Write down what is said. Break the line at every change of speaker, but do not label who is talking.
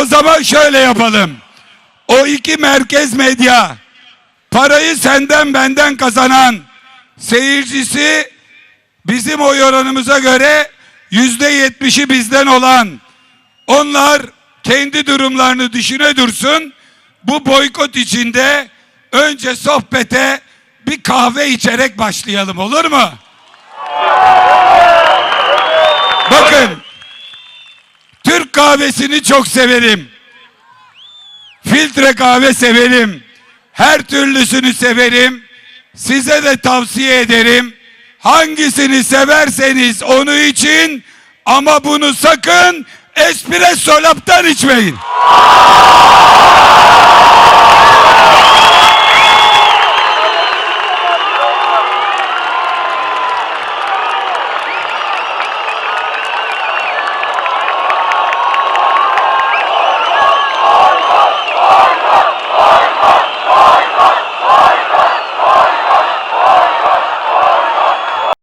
O zaman şöyle yapalım. O iki merkez medya parayı senden benden kazanan seyircisi bizim oy oranımıza göre yüzde yetmişi bizden olan onlar kendi durumlarını düşüne dursun. Bu boykot içinde önce sohbete bir kahve içerek başlayalım olur mu? Kahvesini çok severim. Filtre kahve severim. Her türlüsünü severim. Size de tavsiye ederim. Hangisini severseniz onu için ama bunu sakın espresso laptan içmeyin.